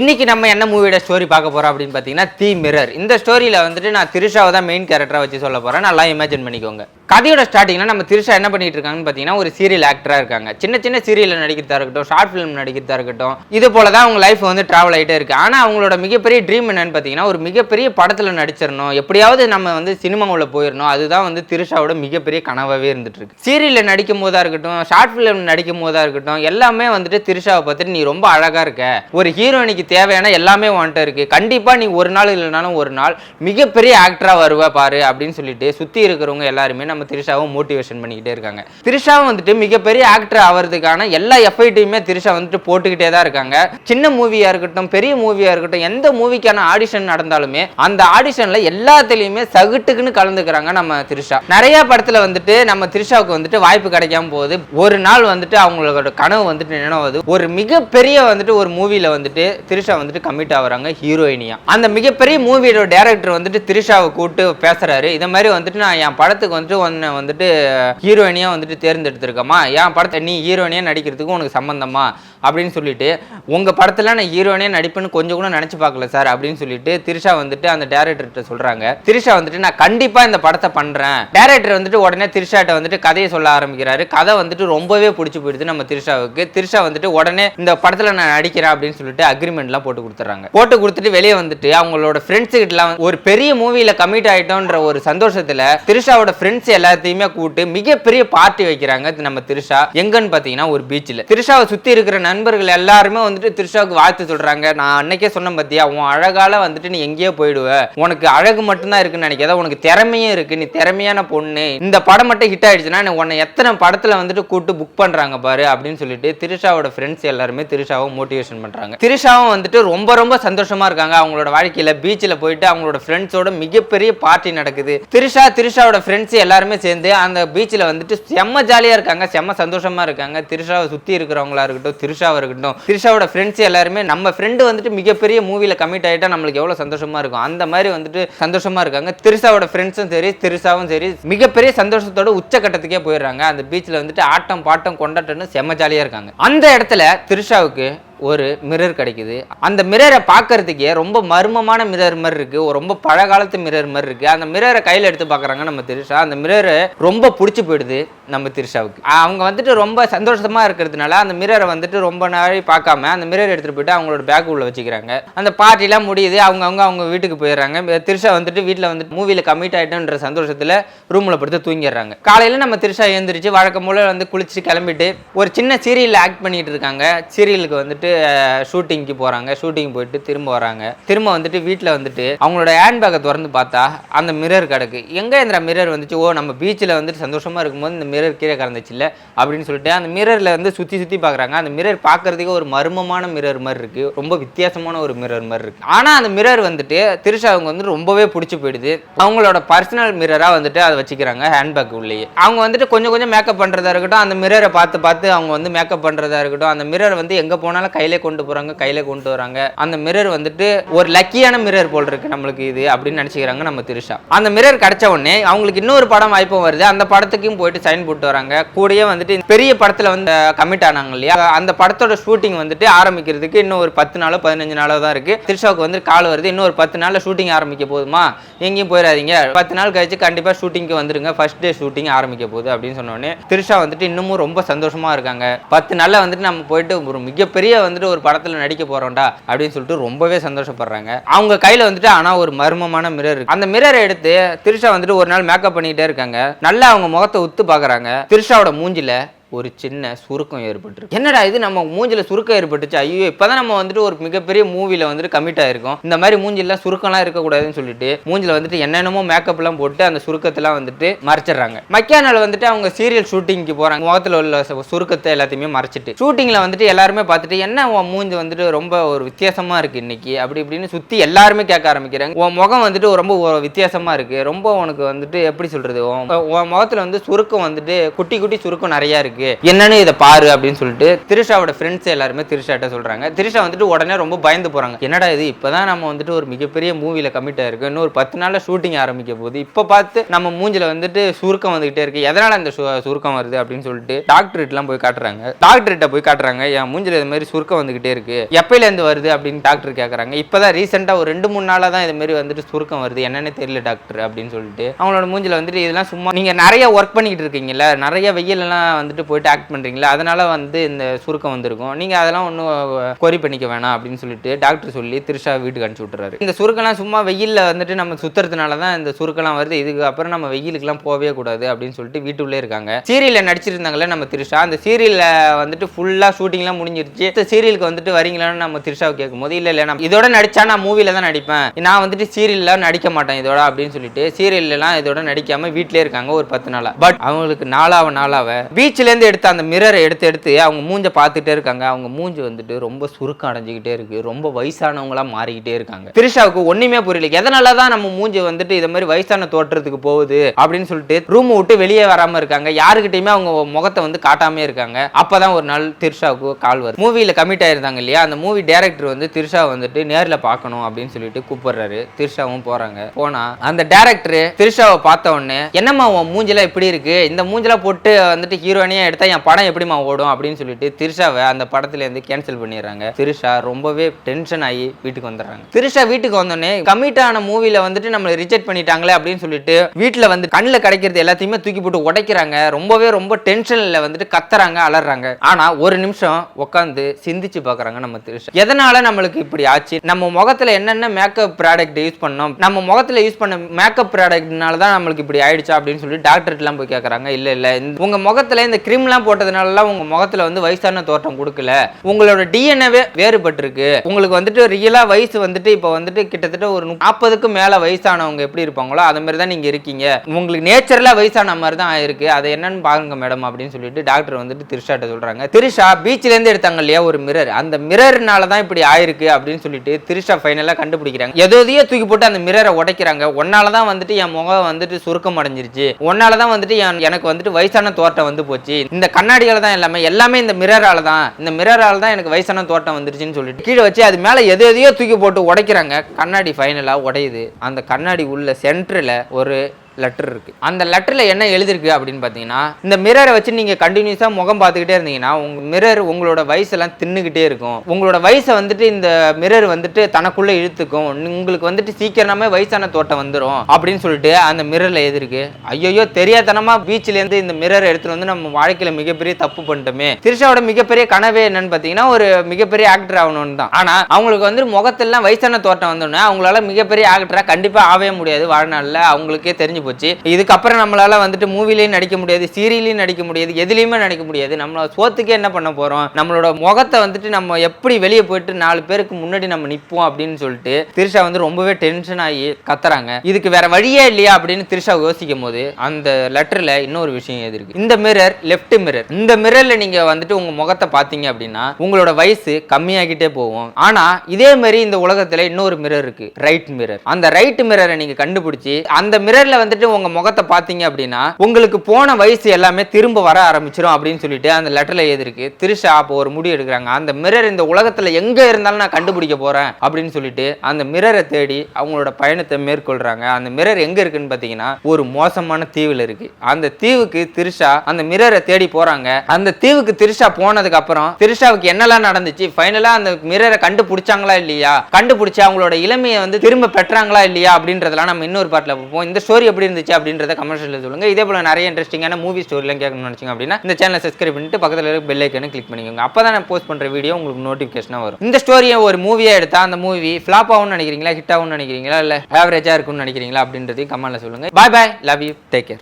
இன்றைக்கி நம்ம என்ன மூவியோட ஸ்டோரி பார்க்க போகிறோம் அப்படின்னு பார்த்தீங்கன்னா தி மிரர் இந்த ஸ்டோரியில் வந்துட்டு நான் திருஷாவை தான் மெயின் கேரக்டராக வச்சு சொல்ல போகிறேன் நல்லா இமேஜின் பண்ணிக்கோங்க. கதையோட ஸ்டார்டிங்கில் நம்ம திருஷா என்ன பண்ணிட்டு இருக்காங்கன்னு பார்த்தீங்கன்னா ஒரு சீரியல் ஆக்டராக இருக்காங்க. சின்ன சின்ன சீரியலில் நடிக்கிறதா இருக்கட்டும் ஷார்ட் ஃபிலிம் நடிக்கிறதா இருக்கட்டும் இது போல தான் அவங்க லைஃப் வந்து ட்ராவல் ஆகிட்டே இருக்குது ஆனால் அவங்களோட மிகப்பெரிய ட்ரீம் என்னன்னு பார்த்தீங்கன்னா ஒரு மிகப்பெரிய படத்தில் நடிச்சிடணும். எப்படியாவது நம்ம வந்து சினிமாவில் போயிடணும். அதுதான் வந்து திருஷாவோட மிகப்பெரிய கனவாகவே இருந்துட்டு இருக்கு. சீரியலில் நடிக்கும் போதா இருக்கட்டும் ஷார்ட் ஃபிலிம் நடிக்கும் போதாக இருக்கட்டும் எல்லாமே வந்துட்டு திருஷாவை பார்த்துட்டு நீ ரொம்ப அழகாக இருக்க. ஒரு ஹீரோயினிக்கு தேவையான எல்லாமே உன்கிட்ட இருக்கு. கண்டிப்பா நீ ஒரு நாள் இல்லைனாலும் ஒரு நாள் மிகப்பெரிய ஆக்டரா வருவ பாரு அப்படின்னு சொல்லிட்டு சுத்தி இருக்கிறவங்க எல்லாருமே நம்ம திரிஷாவும் மோட்டிவேஷன் பண்ணிக்கிட்டே இருக்காங்க. திரிஷாவும் வந்துட்டு மிகப்பெரிய ஆக்டர் ஆகிறதுக்கான எல்லா எஃபைட்டையுமே திரிஷா வந்துட்டு போட்டுக்கிட்டே தான் இருக்காங்க. சின்ன மூவியா இருக்கட்டும் பெரிய மூவியா இருக்கட்டும் எந்த மூவிக்கான ஆடிஷன் நடந்தாலுமே அந்த ஆடிஷன்ல எல்லாத்துலேயுமே சகுட்டுக்குன்னு கலந்துக்கிறாங்க நம்ம திரிஷா. நிறைய படத்துல வந்துட்டு நம்ம திரிஷாவுக்கு வந்துட்டு வாய்ப்பு கிடைக்காம போகுது. ஒரு நாள் வந்துட்டு அவங்களோட கனவு வந்துட்டு நினைவது ஒரு மிகப்பெரிய வந்துட்டு ஒரு மூவியில வந்துட்டு திரிஷா வந்துட்டு கமிட் ஆகுறாங்க ஹீரோயினியா. அந்த மிகப்பெரிய மூவியோட டேரக்டர் வந்துட்டு திரிஷாவை கூப்பிட்டு பேசுறாரு. இந்த மாதிரி வந்துட்டு நான் என் படத்துக்கு வந்துட்டு உன்னை வந்துட்டு ஹீரோயினியா வந்துட்டு தேர்ந்தெடுத்திருக்கமா என் படத்தை நீ ஹீரோயினியா நடிக்கிறதுக்கு உனக்கு சம்பந்தமா? அப்படின்னு சொல்லிட்டு உங்க படத்துல நான் ஹீரோயினியா நடிப்பேன்னு கொஞ்சம் கூட நினைச்சு பார்க்கல சார் அப்படின்னு சொல்லிட்டு திரிஷா வந்துட்டு அந்த டேரக்டர்கிட்ட சொல்றாங்க. திரிஷா வந்துட்டு நான் கண்டிப்பா இந்த படத்தை பண்றேன். டேரக்டர் வந்துட்டு உடனே திரிஷாட்ட வந்துட்டு கதையை சொல்ல ஆரம்பிக்கிறாரு. கதை வந்துட்டு ரொம்பவே பிடிச்சி போயிடுது நம்ம திரிஷாவுக்கு. திரிஷா வந்துட்டு உடனே இந்த படத்துல நான் நடிக்கிறேன் அப்படின்னு சொல்லிட்டு அக்ரிமெண்ட் அக்ரிமெண்ட்லாம் போட்டு கொடுத்துறாங்க போட்டு கொடுத்துட்டு வெளியே வந்துட்டு அவங்களோட ஃப்ரெண்ட்ஸ் கிட்டலாம் ஒரு பெரிய மூவியில் கமிட் ஆகிட்டோன்ற ஒரு சந்தோஷத்துல திரிஷாவோட ஃப்ரெண்ட்ஸ் எல்லாத்தையுமே கூப்பிட்டு மிகப்பெரிய பார்ட்டி வைக்கிறாங்க. நம்ம திரிஷா. எங்கன்னு பாத்தீங்கன்னா ஒரு பீச்சில் திரிஷாவை சுத்தி இருக்கிற நண்பர்கள் எல்லாருமே வந்துட்டு திரிஷாவுக்கு வாழ்த்து சொல்றாங்க. நான் அன்னைக்கே சொன்னேன் பார்த்தியா உன் அழகால வந்துட்டு நீ எங்கேயோ போயிடுவ. உனக்கு அழகு மட்டும்தான் இருக்குன்னு நினைக்காத உனக்கு திறமையும் இருக்கு. நீ திறமையான பொண்ணு. இந்த படம் மட்டும் ஹிட் ஆயிடுச்சுன்னா நீ உன்னை எத்தனை படத்துல வந்துட்டு கூப்பிட்டு புக் பண்றாங்க பாரு அப்படின்னு சொல்லிட்டு திரிஷாவோட ஃப்ரெண்ட்ஸ் எல்லாருமே திரிஷாவை மோட்டிவேஷன் பண்றாங்க. திரிஷாவும் வந்துட்டு ரொம்ப ரொம்ப சந்தோஷமா இருக்காங்க. அவங்களோட வாழ்க்கையில பீச்சில் போயிட்டு அவங்களோட ஃப்ரெண்ட்ஸோட மிகப்பெரிய பார்ட்டி நடக்குது. திரிஷா திரிஷாவோட ஃப்ரெண்ட்ஸ் எல்லாருமே சேர்ந்து அந்த பீச்சில் வந்துட்டு செம்ம ஜாலியா இருக்காங்க. செம்ம சந்தோஷமா இருக்காங்க. திரிஷாவை சுத்தி இருக்கிறவங்களா இருக்கட்டும் திரிஷாவா இருக்கட்டும் திரிஷாவோட ஃப்ரெண்ட்ஸ் எல்லாருமே நம்ம ஃப்ரெண்டு வந்துட்டு மிகப்பெரிய மூவியில் கமிட் ஆகிட்டா நம்மளுக்கு எவ்வளோ சந்தோஷமா இருக்கும். அந்த மாதிரி வந்துட்டு சந்தோஷமா இருக்காங்க. திரிஷாவோட ஃப்ரெண்ட்ஸும் சரி திரிஷாவும் சரி மிகப்பெரிய சந்தோஷத்தோட உச்சக்கட்டத்துக்கே போயிடுறாங்க. அந்த பீச்சில் வந்துட்டு ஆட்டம் பாட்டம் கொண்டாட்டம்னு செம்ம ஜாலியாக இருக்காங்க. அந்த இடத்துல திரிஷாவுக்கு ஒரு மிரர் கிடைக்குது. அந்த மிரரை பார்க்கறதுக்கே ரொம்ப மர்மமான மிரர் மாதிரி இருக்கு. ஒரு ரொம்ப பழகாலத்து மிரர் மாதிரி இருக்கு. அந்த மிரரை கையில் எடுத்து பார்க்குறாங்க நம்ம திரிஷா. அந்த மிரரை ரொம்ப பிடிச்சி போயிடுது நம்ம திரிஷாவுக்கு. அவங்க வந்துட்டு ரொம்ப சந்தோஷமா இருக்கிறதுனால அந்த மிரரை வந்துட்டு ரொம்ப நாளை பார்க்காம அந்த மிரர் எடுத்துகிட்டு போயிட்டு அவங்களோட பேக் உள்ள வச்சுக்கிறாங்க. அந்த பார்ட்டிலாம் முடியுது. அவங்க அவங்க அவங்க வீட்டுக்கு போயிடுறாங்க. திரிஷா வந்துட்டு வீட்டில் வந்துட்டு மூவியில் கமிட் ஆயிட்டோன்ற சந்தோஷத்தில் ரூமில் படுத்து தூங்கிடுறாங்க. காலையில் நம்ம திரிஷா எழுந்திரிச்சு வழக்கம் போல வந்து குளிச்சு கிளம்பிட்டு ஒரு சின்ன சீரியலில் ஆக்ட் பண்ணிட்டு இருக்காங்க. சீரியலுக்கு வந்துட்டு ஷூட்டிங்க்கு போகிறாங்க ஷூட்டிங் போயிட்டு திரும்ப வராங்க. திரும்ப வந்துட்டு வீட்டில் வந்துட்டு அவங்களோட ஹேண்ட்பேக்கை திறந்து பார்த்தா அந்த மிரர் கிடக்கு. எங்கே இந்த மிரர் வந்துச்சு? ஓ நம்ம பீச்சில் வந்துட்டு சந்தோஷமாக இருக்கும்போது இந்த மிரர் கீழே கிடந்துச்சுல்ல அப்படின்னு சொல்லிட்டு அந்த மிரரில் வந்து சுற்றி சுற்றி பார்க்குறாங்க அந்த மிரர் பார்க்குறதுக்கே ஒரு மர்மமான மிரர் மாதிரி இருக்குது ரொம்ப வித்தியாசமான ஒரு மிரர் மாதிரி இருக்குது ஆனால் அந்த மிரர் வந்துட்டு திருஷா அவங்க வந்து ரொம்பவே பிடிச்சி போயிடுது. அவங்களோட பர்சனல் மிரராக வந்துட்டு அதை வச்சுக்கிறாங்க ஹேண்ட்பேக் உள்ளேயே. அவங்க வந்துட்டு கொஞ்சம் கொஞ்சம் மேக்கப் பண்ணுறதா இருக்கட்டும் அந்த மிரரை பார்த்து பார்த்து அவங்க வந்து மேக்கப் பண்ணுறதா இருக்கட்டும் அந்த மிரர் வந்து எங்கே போனாலும் கையிலே கொண்டு போகிறாங்க கையில் கொண்டு வராங்க. அந்த மிரர் வந்துட்டு ஒரு லக்கியான மிரர் போல் இருக்கு நம்மளுக்கு இது அப்படின்னு நினச்சிக்கிறாங்க நம்ம திரிஷா. அந்த மிரர் கிடைச்ச உடனே அவங்களுக்கு இன்னொரு படம் வாய்ப்பும் வருது. அந்த படத்துக்கும் போயிட்டு சைன் போட்டு வராங்க. கூடயே வந்துட்டு பெரிய படத்தில் வந்து கமிட் ஆனாங்க இல்லையா? அந்த படத்தோட ஷூட்டிங் வந்துட்டு ஆரம்பிக்கிறதுக்கு இன்னும் ஒரு பத்து நாளோ பதினஞ்சு நாளோ தான் இருக்குது திருஷாவுக்கு வந்து கால் வருது. இன்னும் ஒரு பத்து நாளில் ஷூட்டிங் ஆரம்பிக்க போதுமா எங்கேயும் போயிடாதீங்க. பத்து நாள் கழிச்சு கண்டிப்பாக ஷூட்டிங்க்கு வந்துருங்க. ஃபர்ஸ்ட் டே ஷூட்டிங் ஆரம்பிக்க போகுது அப்படின்னு சொன்னோடனே திருஷா திரிஷா வந்துட்டு இன்னமும் ரொம்ப சந்தோஷமாக இருக்காங்க. பத்து நாளில் வந்துட்டு நம்ம போயிட்டு ஒரு மிகப்பெரிய வந்துட்டு ஒரு படத்துல நடிக்க போறோம்டா அப்படின்னு சொல்லிட்டு ரொம்பவே சந்தோஷப்படுறாங்க. அவங்க கையில வந்துட்டு ஆனா ஒரு மர்மமான மிரர் இருக்கு. அந்த மிரரை எடுத்து திரிஷா வந்துட்டு ஒரு நாள் மேக்கப் பண்ணிக்கிட்டே இருக்காங்க. நல்லா அவங்க முகத்தை உத்து பாக்குறாங்க திரிஷாவோட மூஞ்சில ஒரு சின்ன சுருக்கம் ஏற்பட்டுருக்கு. என்னடா இது? நம்ம மூஞ்சில சுருக்கம் ஏற்பட்டுச்சு. ஐயோ இப்போதான் நம்ம வந்துட்டு ஒரு மிகப்பெரிய மூவில வந்துட்டு கமிட் ஆயிருக்கோம். இந்த மாதிரி மூஞ்சிலாம் சுருக்கம்லாம் இருக்கக்கூடாதுன்னு சொல்லிட்டு மூஞ்சில வந்துட்டு என்னென்னமோ மேக்கப் எல்லாம் போட்டு அந்த சுருக்கத்தெல்லாம் வந்துட்டு மறைச்சிடுறாங்க. மக்கியானால் வந்துட்டு அவங்க சீரியல் ஷூட்டிங்க்கு போறாங்க. முகத்தில் உள்ள சுருக்கத்தை எல்லாத்தையுமே மறைச்சிட்டு. ஷூட்டிங்ல வந்துட்டு எல்லாருமே பார்த்துட்டு என்ன உன் மூஞ்சி வந்துட்டு ரொம்ப ஒரு வித்தியாசமா இருக்கு இன்னைக்கு? அப்படி இப்படின்னு சுத்தி எல்லாருமே கேட்க ஆரம்பிக்கிறாங்க. உன் முகம் வந்துட்டு ரொம்ப ஒரு வித்தியாசமா இருக்கு. ரொம்ப உனக்கு வந்துட்டு எப்படி சொல்றது? உன் உன் முகத்துல வந்து சுருக்கம் வந்துட்டு குட்டி குட்டி சுருக்கம் நிறைய இருக்கு. இருக்கு. என்னன்னு இதை பாரு அப்படின்னு சொல்லிட்டு திரிஷாவோட ஃப்ரெண்ட்ஸ் எல்லாருமே திரிஷாட்ட சொல்றாங்க. திரிஷா வந்துட்டு உடனே ரொம்ப பயந்து போறாங்க. என்னடா இது? இப்பதான் நம்ம வந்துட்டு ஒரு மிகப்பெரிய மூவில கமிட் ஆயிருக்கு. இன்னும் ஒரு பத்து நாள்ல ஷூட்டிங் ஆரம்பிக்க போகுது. இப்ப பார்த்து நம்ம மூஞ்சில வந்துட்டு சுருக்கம் வந்துகிட்டே இருக்கு. எதனால அந்த சுருக்கம் வருது அப்படின்னு சொல்லிட்டு டாக்டர்கிட்டலாம் போய் காட்டுறாங்க. டாக்டர்கிட்ட போய் காட்டுறாங்க என் மூஞ்சில இது மாதிரி சுருக்கம் வந்துகிட்டே இருக்கு. எப்பையில இருந்து வருது? அப்படின்னு டாக்டர் கேக்குறாங்க. இப்பதான் ரீசெண்டா ஒரு ரெண்டு மூணு நாளா தான் இது மாதிரி வந்துட்டு சுருக்கம் வருது. என்னன்னு தெரியல டாக்டர் அப்படின்னு சொல்லிட்டு. அவங்களோட மூஞ்சில வந்துட்டு இதெல்லாம் சும்மா நீங்க நிறைய ஒர்க் பண்ணிக்கிட்டு இருக்கீங்கல்ல. நிறைய வெயில் எல்லாம் வந்துட்டு போயிட்டு ஆக்ட் பண்ணுறீங்களா அதனால் வந்து இந்த சுருக்கம் வந்திருக்கும். நீங்கள் அதெல்லாம் ஒன்றும் கொரி பண்ணிக்க வேணாம் அப்படின்னு சொல்லிட்டு டாக்டர் சொல்லி திருஷா வீட்டுக்கு அனுப்பிச்சி விட்டுறாரு. இந்த சுருக்கெல்லாம் சும்மா வெயிலில் வந்துட்டு நம்ம சுத்துறதுனால தான் இந்த சுருக்கெல்லாம் வருது. இதுக்கு அப்புறம் நம்ம வெயிலுக்குலாம் போகவே கூடாது அப்படின்னு சொல்லிட்டு வீட்டுக்குள்ளே இருக்காங்க. சீரியலில் நடிச்சிருந்தாங்களே நம்ம திருஷா. அந்த சீரியலில் வந்துட்டு ஃபுல்லாக ஷூட்டிங்லாம் முடிஞ்சிருச்சு. இந்த சீரியலுக்கு வந்துட்டு வரீங்களான்னு நம்ம திருஷாவை கேட்கும்போது இல்லை இல்லை நான் இதோட நடிச்சா நான் மூவியில் தான் நடிப்பேன். நான் வந்துட்டு சீரியலில் நடிக்க மாட்டேன் இதோட அப்படின்னு சொல்லிட்டு சீரியல்லாம் இதோட நடிக்காமல் வீட்டிலே இருக்காங்க ஒரு பத்து நாளாக பட் அவங்களுக்கு நாளாவ நாளாவ பீச்சில் இருந்து எடுத்த அந்த மிரரை எடுத்து எடுத்து அவங்க மூஞ்சை பார்த்துட்டே இருக்காங்க. அவங்க மூஞ்சி வந்துட்டு ரொம்ப சுருக்கம் அடைஞ்சுக்கிட்டே இருக்கு. ரொம்ப வயசானவங்களா மாறிக்கிட்டே இருக்காங்க. திரிஷாவுக்கு ஒண்ணுமே புரியல. எதனால தான் நம்ம மூஞ்சி வந்துட்டு இதை மாதிரி வயசான தோற்றத்துக்கு போகுது அப்படின்னு சொல்லிட்டு ரூம் விட்டு வெளியே வராம இருக்காங்க. யாருக்கிட்டையுமே அவங்க முகத்தை வந்து காட்டாம இருக்காங்க. அப்பதான் ஒரு நாள் திரிஷாவுக்கு கால் வருது. மூவில கமிட் ஆயிருந்தாங்க இல்லையா? அந்த மூவி டேரக்டர் வந்து திரிஷா வந்துட்டு நேர்ல பார்க்கணும் அப்படின்னு சொல்லிட்டு கூப்பிடுறாரு. திரிஷாவும் போறாங்க. போனா அந்த டேரக்டர் திரிஷாவை பார்த்த உடனே என்னம்மா உன் மூஞ்சிலாம் இப்படி இருக்கு? இந்த மூஞ்சிலாம் போட்டு வந்துட்டு ஹீரோயினியா எடுத்தா என் படம் எப்படிம்மா ஓடும் அப்படின்னு சொல்லிட்டு திரிஷாவை அந்த படத்துல இருந்து கேன்சல் பண்ணிடுறாங்க. திரிஷா ரொம்பவே டென்ஷன் ஆகி வீட்டுக்கு வந்துடுறாங்க. திரிஷா வீட்டுக்கு வந்தோடனே கமிட் ஆன மூவில வந்துட்டு நம்மளை ரிஜெக்ட் பண்ணிட்டாங்களே அப்படின்னு சொல்லிட்டு வீட்டுல வந்து கண்ணில் கிடைக்கிறது எல்லாத்தையுமே தூக்கி போட்டு உடைக்கிறாங்க. ரொம்பவே ரொம்ப டென்ஷன்ல வந்துட்டு கத்துறாங்க அலறாங்க. ஆனா ஒரு நிமிஷம் உட்காந்து சிந்திச்சு பார்க்கறாங்க நம்ம திரிஷா. எதனால நம்மளுக்கு இப்படி ஆச்சு? நம்ம முகத்துல என்னென்ன மேக்கப் ப்ராடக்ட் யூஸ் பண்ணோம்? நம்ம முகத்துல யூஸ் பண்ண மேக்கப் ப்ராடக்ட்னால தான் நம்மளுக்கு இப்படி ஆயிடுச்சா அப்படின்னு சொல்லி டாக்டர்கிட்டலாம் போய் கேட்குறாங்க இல்ல இல்ல. உங்க முகத்துல இந்த கிரீம்லாம் போட்டதுனாலலாம் உங்கள் முகத்தில் வந்து வயசான தோற்றம் கொடுக்கல. உங்களோட டிஎன்ஏவே வேறுபட்டிருக்கு. உங்களுக்கு வந்துட்டு ரியலாக வயசு வந்துட்டு இப்போ வந்துட்டு கிட்டத்தட்ட ஒரு நாற்பதுக்கு மேலே வயசானவங்க எப்படி இருப்பாங்களோ அது மாதிரி தான் நீங்கள் இருக்கீங்க. உங்களுக்கு நேச்சரலாக வயசான மாதிரி தான் ஆயிருக்கு. அது என்னன்னு பாருங்க மேடம் அப்படின்னு சொல்லிட்டு டாக்டர் வந்துட்டு திரிஷாட்ட சொல்கிறாங்க திரிஷா பீச்சிலேருந்து எடுத்தாங்க இல்லையா ஒரு மிரர் அந்த மிரர்னால தான் இப்படி ஆயிருக்கு அப்படின்னு சொல்லிட்டு திரிஷா ஃபைனலாக கண்டுபிடிக்கிறாங்க. எதோதையோ தூக்கி போட்டு அந்த மிரரை உடைக்கிறாங்க. ஒன்னால தான் வந்துட்டு என் முகம் வந்துட்டு சுருக்கம் அடைஞ்சிருச்சு ஒன்னால தான் வந்துட்டு என்- எனக்கு வந்துட்டு வயசான தோட்டம் வந்து போச்சு. இந்த கண்ணாடியால் தான் எல்லாமே எல்லாமே இந்த மிரரால தான். இந்த மிரரால தான் எனக்கு வயசான தோட்டம் வந்துருச்சுன்னு சொல்லிட்டு கீழே வச்சு அது மேல எது எதையோ தூக்கி போட்டு உடைக்கிறாங்க. கண்ணாடி ஃபைனலா உடையுது. அந்த கண்ணாடி உள்ள சென்டர்ல ஒரு லெட்டர் இருக்குது அந்த லெட்டரில் என்ன எழுதிருக்கு அப்படின்னு பார்த்தீங்கன்னா இந்த மிரரை வச்சு நீங்கள் கண்டினியூஸாக முகம் பார்த்துக்கிட்டே இருந்தீங்கன்னா உங்கள் மிரர் உங்களோட வயசெல்லாம் தின்னுக்கிட்டே இருக்கும். உங்களோட வயசை வந்துட்டு இந்த மிரர் வந்துட்டு தனக்குள்ளே இழுத்துக்கும். உங்களுக்கு வந்துட்டு சீக்கிரமே வயசான தோட்டம் வந்துடும் அப்படின்னு சொல்லிட்டு அந்த மிரரில் எழுதிருக்கு ஐயோ தெரியாதனமாக பீச்சிலேருந்து இந்த மிரர் எடுத்துகிட்டு வந்து நம்ம வாழ்க்கையில் மிகப்பெரிய தப்பு பண்ணிட்டோமே. திரிஷாவோட மிகப்பெரிய கனவே என்னன்னு பார்த்தீங்கன்னா ஒரு மிகப்பெரிய ஆக்டர் ஆகணும்னு தான். ஆனால் அவங்களுக்கு வந்து முகத்தெல்லாம் வயசான தோட்டம் வந்தோடனே அவங்களால மிகப்பெரிய ஆக்டராக கண்டிப்பாக ஆகவே முடியாது வாழ்நாளில். அவங்களுக்கே தெரிஞ்சு போச்சு. இதுக்கப்புறம் நம்மளால வந்துட்டு மூவிலையும் நடிக்க முடியாது சீரியலையும் நடிக்க முடியாது எதுலையுமே நடிக்க முடியாது. நம்ம சோத்துக்கே என்ன பண்ண போறோம்? நம்மளோட முகத்தை வந்துட்டு நம்ம எப்படி வெளியே போயிட்டு நாலு பேருக்கு முன்னாடி நம்ம நிப்போம் அப்படின்னு சொல்லிட்டு திரிஷா வந்து ரொம்பவே டென்ஷன் ஆகி கத்துறாங்க. இதுக்கு வேற வழியே இல்லையா அப்படின்னு திரிஷா யோசிக்கும் போது அந்த லெட்டர்ல இன்னொரு விஷயம் எது இருக்கு. இந்த மிரர் லெஃப்ட் மிரர் இந்த மிரர்ல நீங்க வந்துட்டு உங்க முகத்தை பாத்தீங்க அப்படின்னா உங்களோட வயசு கம்மியாகிட்டே போகும். ஆனா இதே மாதிரி இந்த உலகத்துல இன்னொரு மிரர் இருக்கு. ரைட் மிரர் அந்த ரைட் மிரரை நீங்க கண்டுபிடிச்சி அந்த மிரர்ல வந்துட்டு உங்க முகத்தை பாத்தீங்க அப்படின்னா உங்களுக்கு போன வயசு எல்லாமே திரும்ப வர ஆரம்பிச்சிடும் அப்படின்னு சொல்லிட்டு அந்த லெட்டர்ல எழுதிருக்கு திரிஷா அப்போ ஒரு முடிவு எடுக்கிறாங்க. அந்த மிரர் இந்த உலகத்துல எங்க இருந்தாலும் நான் கண்டுபிடிக்க போறேன் அப்படின்னு சொல்லிட்டு அந்த மிரரை தேடி அவங்களோட பயணத்தை மேற்கொள்றாங்க. அந்த மிரர் எங்க இருக்குன்னு பாத்தீங்கன்னா ஒரு மோசமான தீவுல இருக்கு. அந்த தீவுக்கு திரிஷா அந்த மிரரை தேடி போறாங்க. அந்த தீவுக்கு திரிஷா போனதுக்கு அப்புறம் திரிஷாவுக்கு என்னெல்லாம் நடந்துச்சு? ஃபைனலா அந்த மிரரை கண்டுபிடிச்சாங்களா இல்லையா? கண்டுபிடிச்சு அவங்களோட இளமையை வந்து திரும்ப பெற்றாங்களா இல்லையா? அப்படின்றதெல்லாம் நம்ம இன்னொரு பாட்டில் பார்ப்போம். இந்த ஸ்டோரி எப்படி இருந்துச்சு அப்படின்றத கமர்ஷியலில் சொல்லுங்க. இதே போல நிறைய இன்ட்ரெஸ்டிங்கான மூவி ஸ்டோரிலாம் கேட்கணும்னு நினைச்சீங்க அப்படின்னா இந்த சேனலை சப்ஸ்கிரைப் பண்ணிட்டு பக்கத்தில் இருக்க பெல் ஐக்கனு கிளிக் பண்ணிக்கோங்க. அப்போ தான் நான் போஸ்ட் பண்ற வீடியோ உங்களுக்கு நோட்டிஃபிகேஷனாக வரும். இந்த ஸ்டோரியை ஒரு மூவியாக எடுத்தா அந்த மூவி ஃப்ளாப் ஆகும்னு நினைக்கிறீங்களா ஹிட் ஆகும்னு நினைக்கிறீங்களா இல்லை ஆவரேஜாக இருக்கும்னு நினைக்கிறீங்களா அப்படின்றதையும் கமெண்ட்ல சொல்லுங்க. Bye bye love you take care